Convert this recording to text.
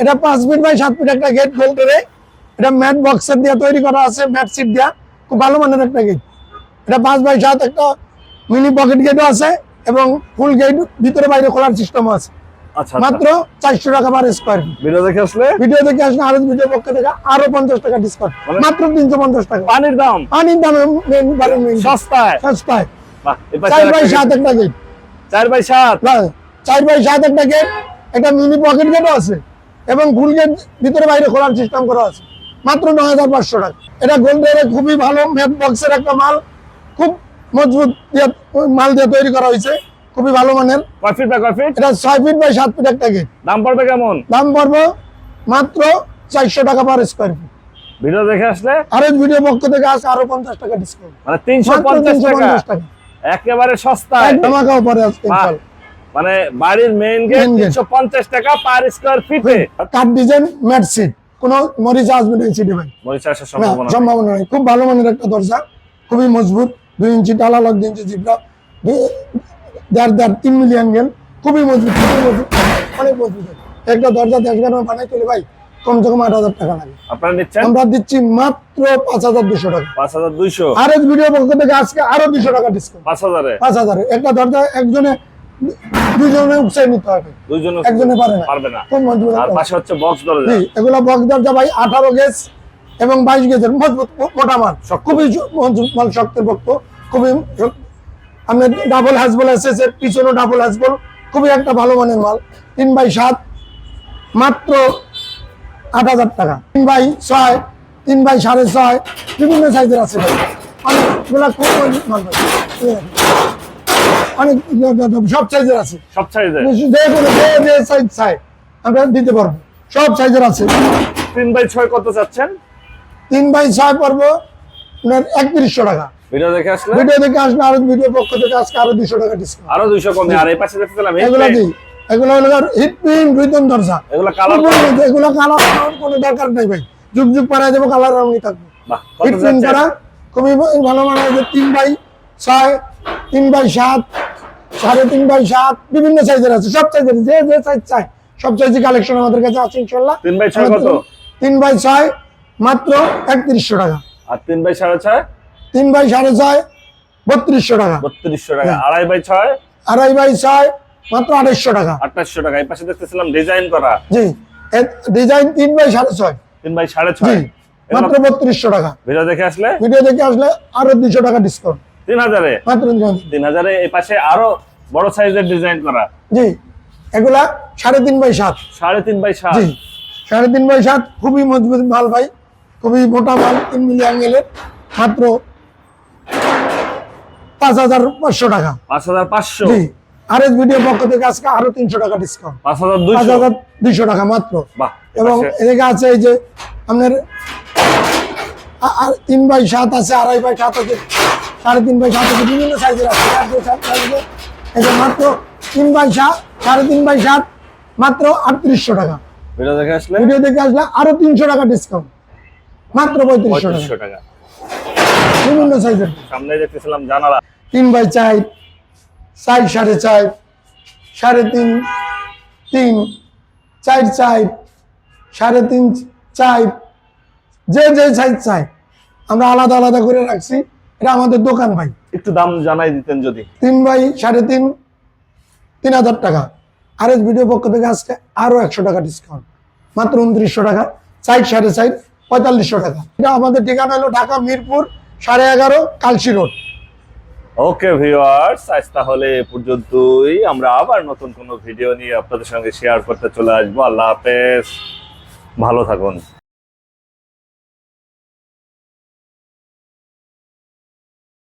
এটা পাঁচ feet by সাত ফিট একটা গেট গোল্ডের এটা ম্যাট বক্সের দিয়ে তৈরি করা আছে ম্যাট সিট দিয়া। খুব ভালো মানের একটা গেট এটা পাঁচ বাই সাত একটা মিনি পকেট গেটও আছে এবং ফুল গেট ভিতরে বাইরে খোলার সিস্টেমও আছে। আচ্ছা মাত্র চারশো টাকা পার স্কোয়ার ভিডিও দেখে আসলে? ভিডিও দেখে আসলে আরও ভিডিও পক্ষ থেকে আরও পঞ্চাশ টাকা ডিসকাউন্ট মানে- মাত্র তিনশো পঞ্চাশ টাকা। পানির দাম? পানির দামে সস্তায়? সস্তায়। চার বাই সাত একটা গেট চার বাই সাত? চার বাই সাত একটা গেট একটা মিনি পকেট গেটও আছে। এবং ফুল গেট ভিতরে বাইরে খোলার সিস্টেম করা আছে। মাত্র নয় হাজার পাঁচশো টাকা। এটা গোল্ডের খুবই ভালো ম্যাট বক্সের একটা মাল। খুব মজবুত দিয়ে মাল দিয়ে তৈরি করা হয়েছে। খুবই ভালো মানের। কয় ফিট বাই কয় ফিট এটা ছয় ফিট বাই সাত ফিট একটা গেট দাম পড়বে কেমন? দাম পড়বে মাত্র চারশো টাকা পার স্কোয়ার ফিট ভিডিও দেখে আসলে? আর ভিডিও পক্ষ থেকে আছে আরও পঞ্চাশ টাকা ডিসকাউন্ট মানে তিনশো পঞ্চাশ টাকা। একেবারে সস্তায়। ধামাকাও পরে ইনশাল্লাহ। মানে বাড়ির মেইন গেট টাকা পার স্কোয়ার ফিটে ডিজাইন ম্যাট সিট কোনো মরিচা আসবে না সিটে ভাই। মরিচা আসার সম্ভাবনা নেই। সম্ভাবনা নেই। খুব ভালো মানের একটা দরজা খুবই মজবুত ইঞ্চি টালা লক দুই ইঞ্চি জিবরা দেড় দেড় মিলিয়ন গেল খুবই মজবুত খুবই মজবুত অনেক মজবুত। একটা দরজা গ্রামে বানাই চলে ভাই কমসে কম আট হাজার টাকা লাগে। আপনারা আমরা দিচ্ছি মাত্র পাঁচ হাজার দুশো টাকা। পাঁচ হাজার দুইশো। আর এক ভিডিও পক্ষ থেকে আজকে আরও দুশো টাকা ডিসকাউন্ট পাঁচ হাজারে? পাঁচ হাজারে। একটা দরজা একজনে দুজনে উৎসাহ নিতে হবে দুইজন একজনে পারে না। পারবে না। আর পাশে হচ্ছে বক্স দরজা। এগুলো বক্স দরজা ভাই আঠারো গেজ এবং বাইশ গেজের মজবুত মোটা মাল। খুবই মাল শক্তের পক্ষ খুবই। আপনার ডাবল হ্যাজবল এসেছে পিছনে ডাবল হ্যাজবল খুবই একটা ভালো মানের মাল। তিন বাই সাত মাত্র আট হাজার টাকা। তিন বাই ছয় তিন বাই সাড়ে ছয় বিভিন্ন সাইজের আছে ভাই। অনেকগুলা খুব মাল। অনেক সব সাইজের আছে। সব সাইজে যে কোনো যে যে সাইজ চাই আমরা দিতে পারব। সব সাইজের আছে। তিন বাই ছয় কত চাচ্ছেন? তিন বাই ছয় পর্ব আপনার একত্রিশশো টাকা। ভিডিও দেখে আসলে? ভিডিও থেকে আসলে আরও ভিডিও পক্ষ থেকে আজকে আরও দুশো টাকা ডিসকাউন্ট আরও দুইশো কমে আর এই পাশে দেখতেছিলাম এগুলো কি? এগুলো হলো হিট প্রিন্ট রুইতন দরজা। এগুলো কালার এগুলো কালার কোনো দরকার নেই ভাই। যুগ যুগ পারা যাব কালার রঙই থাকবে। হিট প্রিন্ট করা খুবই ভালো মানে তিন বাই ছয় তিন বাই সাত সাড়ে তিন বাই সাত বিভিন্ন সাইজের আছে সব সাইজের যে যে সাইজ চাই সব সাইজের কালেকশন আমাদের কাছে আছে ইনশাল্লাহ তিন বাই ছয় কত? তিন বাই ছয় মাত্র একত্রিশশো টাকা। আর তিন বাই সাড়ে ছয়? তিন বাই সাড়ে ছয় বত্রিশশো টাকা। বত্রিশশো টাকা। আড়াই বাই ছয়? আড়াই বাই ছয় মাত্র আড়াইশো টাকা। আঠাশশো টাকা। এই পাশে দেখতেছিলাম ডিজাইন করা। জি ডিজাইন তিন বাই সাড়ে ছয়। তিন বাই সাড়ে ছয়। মাত্র বত্রিশশো টাকা। ভিডিও দেখে আসলে? ভিডিও দেখে আসলে আরও দুশো টাকা ডিসকাউন্ট তিন হাজারে? তিন হাজারে। এই পাশে আরও বড় সাইজের ডিজাইন করা। জি এগুলা সাড়ে তিন বাই সাত। সাড়ে তিন বাই সাত। সাড়ে তিন বাই সাত খুবই মজবুত মাল ভাই খুবই মোটা মাল তিন মিলি অ্যাঙ্গেলের মাত্র পাঁচ হাজার পাঁচশো টাকা। পাঁচ হাজার পাঁচশো? আর এস ভিডিও পক্ষ থেকে আজকে আরও তিনশো টাকা ডিসকাউন্ট পাঁচ হাজার পাঁচ হাজার দুইশো টাকা মাত্র। এবং এদিকে আছে এই যে আপনার আর তিন বাই সাত আছে আড়াই বাই সাত আছে। সাড়ে তিন বাই সাত বিভিন্ন সাইজের আছে। চার বাই সাত সাইজের যে মাত্র তিন বাই সাত সাড়ে তিন বাই সাত মাত্র আটত্রিশশো টাকা। ভিডিও দেখে আসলে? ভিডিও দেখে আসলে আরও তিনশো টাকা ডিসকাউন্ট মাত্র পঁয়ত্রিশশো টাকা। পঁয়ত্রিশশো টাকা। বিভিন্ন সাইজের সামনে দেখতেছিলাম জানালা। তিন বাই চার চার সাড়ে চার সাড়ে তিন তিন চার চার সাড়ে তিন চার যে যে সাইজ চাই আমরা আলাদা আলাদা করে রাখছি। এটা আমাদের দোকান ভাই। একটু দাম জানাই দিতেন যদি। তিন ভাই সাড়ে তিন তিন হাজার টাকা। আর এস ভিডিও পক্ষ থেকে আজকে আরও একশো টাকা ডিসকাউন্ট মাত্র উনত্রিশশো টাকা চার সাড়ে চার পঁয়তাল্লিশশো টাকা। এটা আমাদের ঠিকানা হলো ঢাকা মিরপুর সাড়ে এগারো কালসি রোড। ওকে ভিউয়ার্স আজ তাহলে এ পর্যন্তই। আমরা আবার নতুন কোনো ভিডিও নিয়ে আপনাদের সঙ্গে শেয়ার করতে চলে আসব। আল্লাহ হাফেজ। ভালো থাকুন।